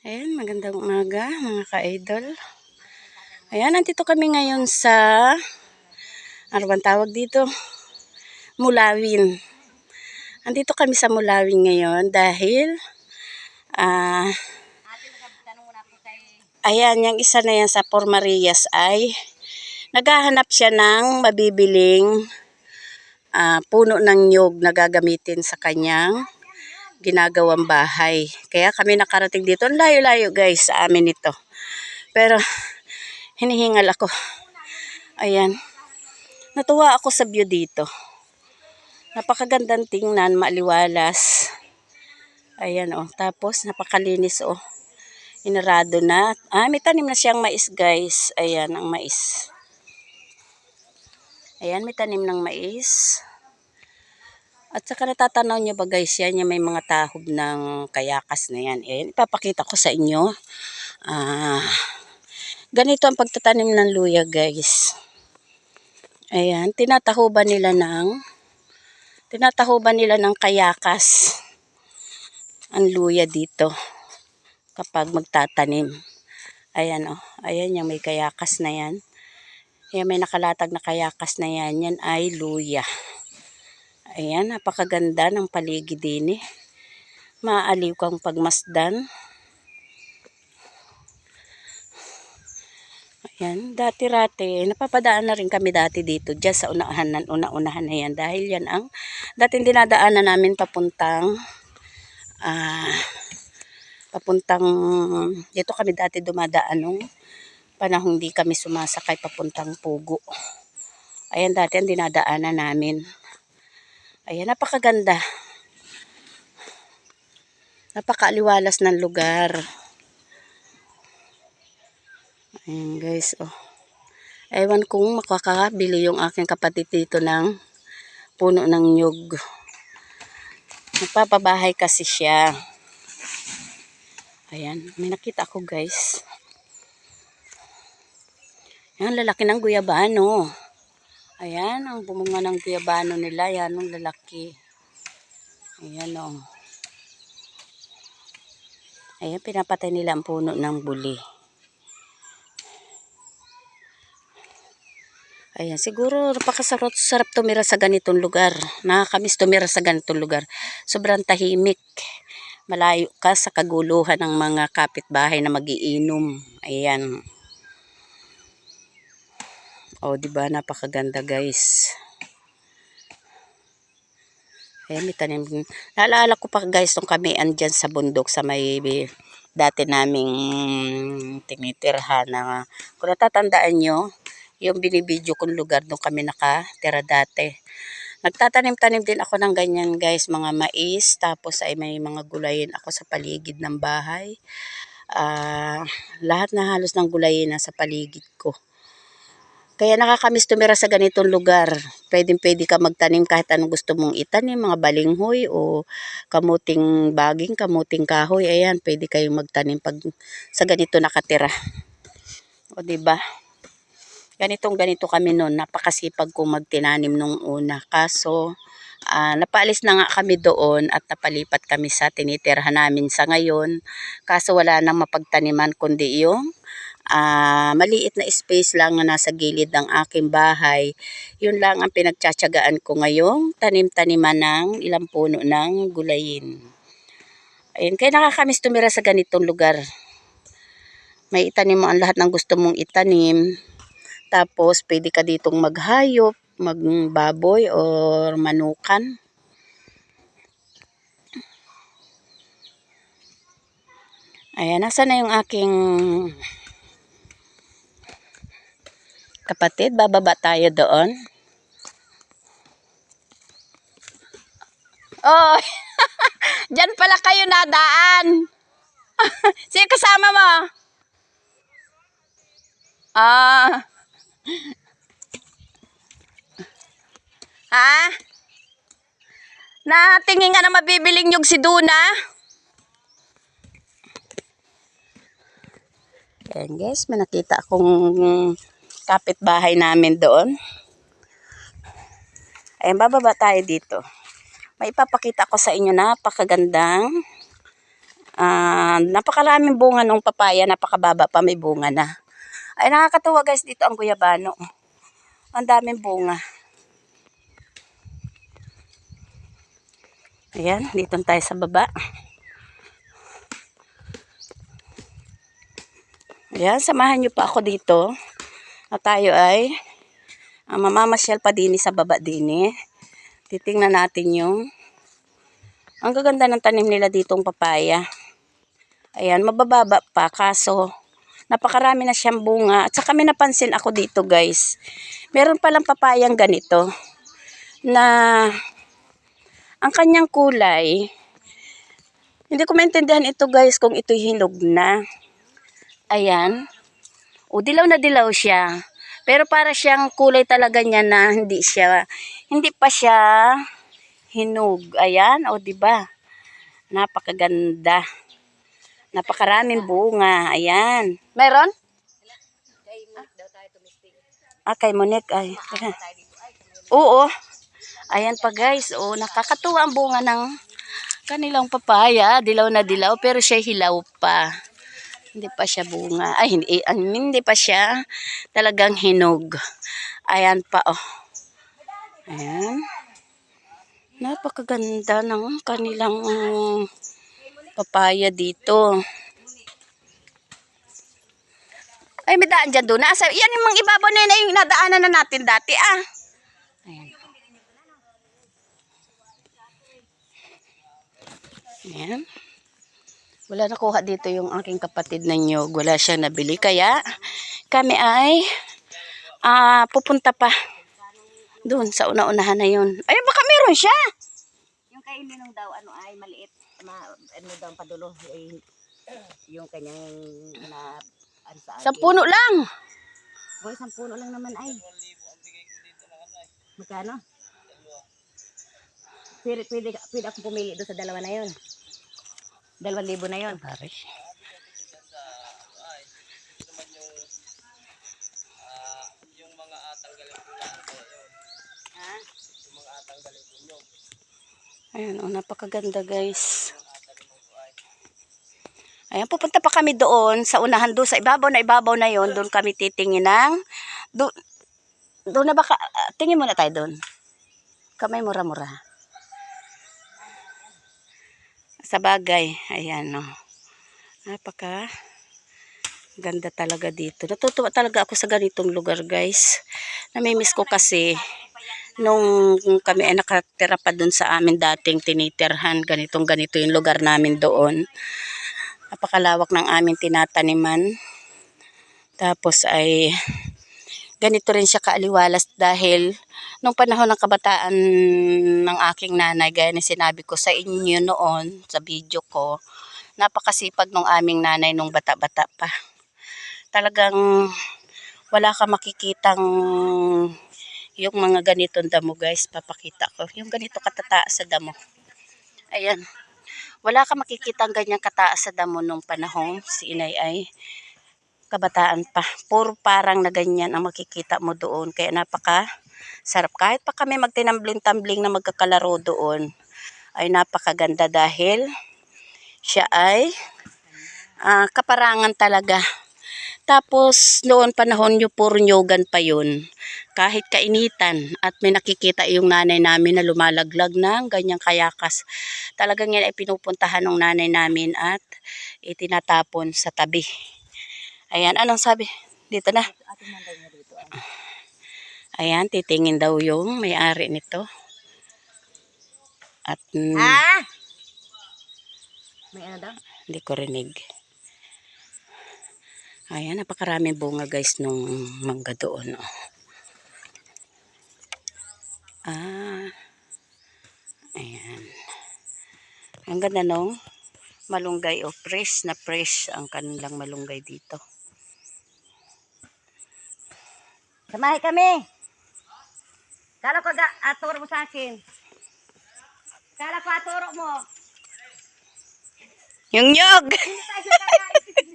Ayan, magandang umaga mga ka-idol. Ayan, nandito kami ngayon sa, ano bang tawag dito? Mulawin. Nandito kami sa Mulawin ngayon dahil, ah, ayan, yung isa na yan sa Por Marias ay, naghahanap siya ng mabibiling ah, puno ng nyog na gagamitin sa kanyang ginagawang bahay. Kaya kami nakarating dito. Ang layo-layo guys sa amin ito. Pero hinihingal ako. Ayan. Natuwa ako sa view dito. Napakagandang tingnan, maliwalas. Ayan oh. Tapos napakalinis oh. Inarado na. Ah, may tanim na siyang mais guys. Ayan ang mais. Ayan, may tanim ng mais. At saka natatanaw niyo ba guys yan, yung may mga tahob ng kayakas na yan. Ayan, ipapakita ko sa inyo. Ah, ganito ang pagtatanim ng luya guys. Ayan, tinatahuban nila ng tinatahuban nila ng kayakas ang luya dito kapag magtatanim. Ayan oh, ayan yung may kayakas na yan. Ayan, may nakalatag na kayakas na yan. Yan ay luya. Ayan, napakaganda ng paligid din eh. Maaliw kang pagmasdan. Ayan, dati-rati, napapadaan na rin kami dati dito, dyan sa unahan, una-unahan na yan. Dahil yan ang dating dinadaanan namin papuntang, ah, papuntang, dito kami dati dumadaan nung panahon hindi kami sumasakay papuntang Pugo. Ayan, dati ang dinadaanan namin. Ayan, napakaganda. Napakaaliwalas ng lugar. Ayan guys, oh. Ewan kung makakabili yung aking kapatid dito ng puno ng nyug. Nagpapabahay kasi siya. Ayan, may nakita ako guys. Ayan, lalaki ng guyabano. Ayan, ang bumunga ng guyabano nila. Yan, ang lalaki. Ayan, o. Oh. Ayan, pinapatay nila ang puno ng buli. Ayan, siguro napakasarap sarap tumira sa ganitong lugar. Nakakamiss tumira sa ganitong lugar. Sobrang tahimik. Malayo ka sa kaguluhan ng mga kapitbahay na magiinom. Ayan. Oh, di ba napakaganda, guys. Ayan, may tanim. Naalala ko pa, guys, nung kami andyan sa bundok sa may dati naming tinitirhan na kung natatandaan nyo, yung binibidyo kong lugar doon kami nakatira dati. Nagtatanim-tanim din ako ng ganyan guys, mga mais, tapos ay may mga gulayin ako sa paligid ng bahay. Uh, lahat na halos ng gulayin nasa paligid ko. Kaya nakakamiss tumira sa ganitong lugar. Pwedeng pwede ka magtanim kahit anong gusto mong itanim, mga balinghoy o kamuting baging, kamuting kahoy. Ayan, pwede kayong magtanim pag sa ganito nakatira. O, di ba? ganitong ganito kami noon. Napakasipag kong magtinanim nung una. Kaso, uh, napaalis na nga kami doon at napalipat kami sa tinitirhan namin sa ngayon. Kaso wala nang mapagtaniman kundi yung uh, maliit na space lang na nasa gilid ng aking bahay. Yun lang ang pinagtsatsagaan ko ngayong tanim-taniman ng ilang puno ng gulayin. Ayun, kaya nakakamiss tumira sa ganitong lugar. May itanim mo ang lahat ng gusto mong itanim tapos, pwede ka ditong maghayop, magbaboy or manukan. Ayan, nasa na yung aking kapatid? Bababa tayo doon. Oh, dyan pala kayo nadaan. Sino kasama mo? Ah, ha? Natingin nga na mabibiling nyug si Duna. Ayan guys, may nakita akong kapitbahay namin doon. Ayan, bababa tayo dito. May ipapakita ko sa inyo napakagandang Ah, napakaraming bunga ng papaya, napakababa pa may bunga na. Ay nakakatuwa guys dito ang guyabano. Ang daming bunga. Ayan, dito tayo sa baba. Ayan, samahan niyo pa ako dito. At tayo ay uh, mamamasyal pa din sa baba din Titingnan natin yung ang gaganda ng tanim nila ditong papaya. Ayan, mabababa pa kaso napakarami na siyang bunga. At saka may napansin ako dito guys. Meron palang papayang ganito na ang kanyang kulay hindi ko maintindihan ito guys kung ito'y hinog na. Ayan. O dilaw na dilaw siya. Pero para siyang kulay talaga niya na hindi siya hindi pa siya hinog. Ayan, o di ba? Napakaganda. Napakaraming bunga. Ayan. Meron? Ah, kay Monique. Ay. Oo. Ayan pa guys. Oh, nakakatuwa ang bunga ng kanilang papaya. Dilaw na dilaw pero siya hilaw pa. Hindi pa siya bunga. Ay, hindi, mean, hindi pa siya talagang hinog. Ayan pa, oh. Ayan. Napakaganda ng kanilang papaya dito. Ay, may daan dyan doon. Nasa, yan yung mga ibabaw na yun, yung nadaanan na natin dati, ah. Ayan. Ayan. Wala nakuha dito yung aking kapatid na nyog. Wala siyang nabili. Kaya kami ay ah, pupunta pa doon sa una-unahan na yun. Ayun, baka meron siya. Yung kay Ninong daw, ano ay maliit, ma, ano daw ang padulo, ay, yung kanyang na, ano sa Sa puno lang. Boy, isang puno lang naman ay. Magkano? Pwede, pwede, pwede akong pumili doon sa dalawa na yun. Dalawang libo na yun. Pare. Ayan, oh, napakaganda guys. Ayan, pupunta pa kami doon sa unahan doon, sa ibabaw na ibabaw na yon doon kami titingin ng, doon, doon na baka, tingin muna tayo doon. Kamay mura-mura. Sa bagay, ayan no. Napaka ganda talaga dito. Natutuwa talaga ako sa ganitong lugar guys. Namimiss ko kasi nung kami ay nakatira pa dun sa amin dating tinitirhan, ganitong ganito yung lugar namin doon. Napakalawak ng aming tinataniman. Tapos ay ganito rin siya kaaliwalas dahil nung panahon ng kabataan ng aking nanay, gaya na sinabi ko sa inyo noon, sa video ko, napakasipag nung aming nanay nung bata-bata pa. Talagang wala ka makikitang yung mga ganitong damo guys, papakita ko. Yung ganito katataas sa damo. Ayan. Wala ka makikitang ganyang kataas sa damo nung panahon si inay ay kabataan pa. Puro parang na ganyan ang makikita mo doon. Kaya napaka sarap. Kahit pa kami magtinambling-tambling na magkakalaro doon, ay napakaganda dahil siya ay ah, kaparangan talaga. Tapos noon panahon nyo puro nyogan pa yun. Kahit kainitan at may nakikita yung nanay namin na lumalaglag ng ganyang kayakas. Talagang yan ay pinupuntahan ng nanay namin at itinatapon sa tabi. Ayan, anong sabi? Dito na. Ating manday na dito. Ay. Ayan, titingin daw yung may-ari nito. At mm, Ha? May ano daw? hindi ko rinig. Ayan, napakaraming bunga guys nung mangga doon. Oh. Ah, ayan. Ang ganda nung malunggay o fresh na fresh ang kanilang malunggay dito. Samahay kami. Kala ko aturo mo sa akin. Kala ko aturo mo. Yung kakain.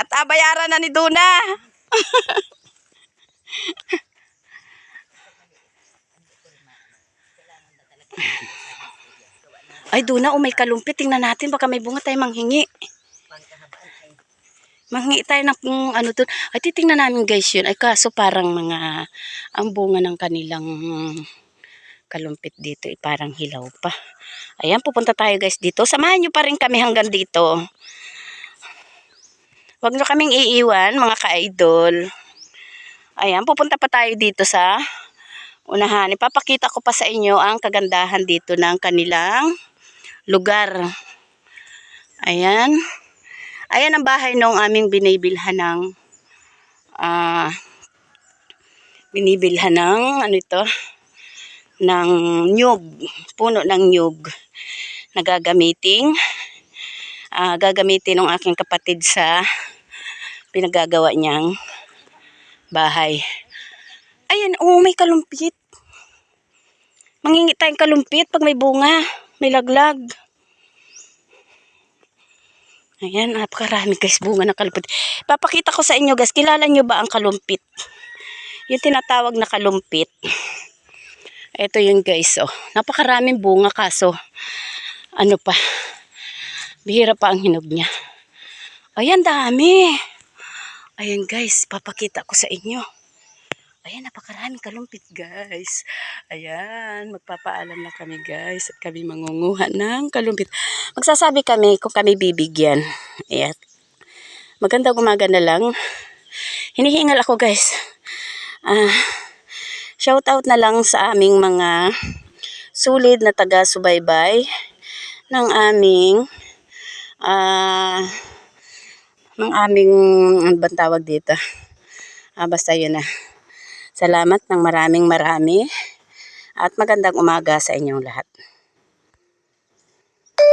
At abayaran na ni Duna! Ay, doon na, oh, may kalumpit. Tingnan natin, baka may bunga tayo manghingi. Manghingi tayo ng ano doon. Ay, titingnan namin guys yun. Ay, kaso parang mga, ang bunga ng kanilang kalumpit dito, ay parang hilaw pa. Ayan, pupunta tayo guys dito. Samahan nyo pa rin kami hanggang dito. Huwag nyo kaming iiwan, mga ka-idol. Ayan, pupunta pa tayo dito sa unahan. Ipapakita ko pa sa inyo ang kagandahan dito ng kanilang lugar. Ayan. Ayan ang bahay nung aming binibilhan ng ah binibilhan ng ano ito ng nyug, puno ng nyug na gagamitin ah, gagamitin ng aking kapatid sa pinagagawa niyang bahay. Ayan, oh, may kalumpit. Mangingi tayong kalumpit pag may bunga, may laglag. Ayan, napakarami guys bunga ng kalumpit. Papakita ko sa inyo guys, kilala nyo ba ang kalumpit? Yung tinatawag na kalumpit. Ito yun guys, oh. Napakaraming bunga kaso, ano pa, bihira pa ang hinog niya. Ayan, dami. Ayan guys, papakita ko sa inyo. Ayan, napakaraming kalumpit guys. Ayan, magpapaalam na kami guys at kami mangunguha ng kalumpit. Magsasabi kami kung kami bibigyan. Ayan. Magandang umaga na lang. Hinihingal ako guys. Ah, shout out na lang sa aming mga sulid na taga-subaybay ng aming ah ng aming ano bang tawag dito. Ah, basta yun na. Salamat ng maraming marami at magandang umaga sa inyong lahat.